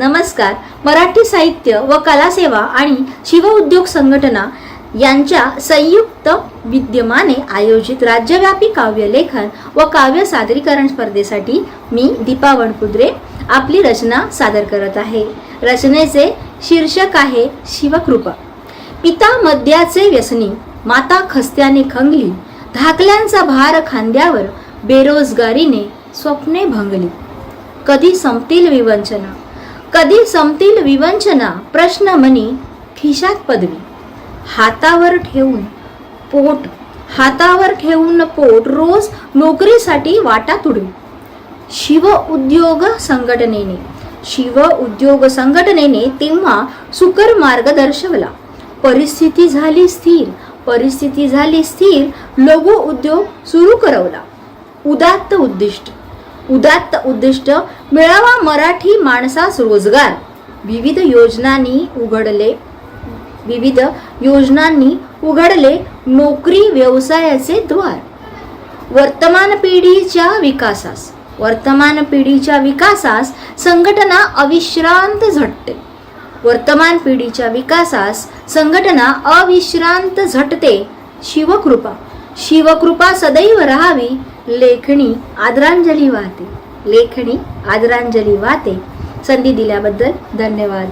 नमस्कार. मराठी साहित्य व कलासेवा आणि शिवउद्योग संघटना यांच्या संयुक्त विद्यमाने आयोजित राज्यव्यापी काव्यलेखन व काव्य सादरीकरण स्पर्धेसाठी मी दीपा वणकुद्रे आपली रचना सादर करत आहे. रचनेचे शीर्षक आहे शिवकृपा. पिता मद्याचे व्यसनी माता खस्त्याने खंगली धाकल्यांचा भार खांद्यावर बेरोजगारीने स्वप्ने भंगली. कधी संपतील विवंचना? कधी संपतील विवंचना? प्रश्न मनी खिशात पदवी. हातावर ठेवून पोट. हातावर ठेवून पोट रोज नोकरीसाठी वाटा तुडवी शिव उद्योग संघटनेने. शिव उद्योग संघटनेने तेव्हा सुकर मार्ग दर्शवला. परिस्थिती झाली स्थिर. परिस्थिती झाली स्थिर लघु उद्योग सुरू करवला. उदात्त उद्दिष्ट. उदात्त उद्दिष्ट मिळावा मराठी माणसास रोजगार विविध योजनांनी उघडले. विविध योजनांनी उघडले नोकरी व्यवसायाचे द्वार. वर्तमान पिढीच्या विकासास वर्तमान पिढीच्या विकासास संघटना अविश्रांत झटते. वर्तमान पिढीच्या विकासास संघटना अविश्रांत झटते. शिवकृपा शिवकृपा सदैव राहावी लेखणी आदरांजली वाहते. लेखणी आदरांजली वाहते. संधी दिल्याबद्दल धन्यवाद.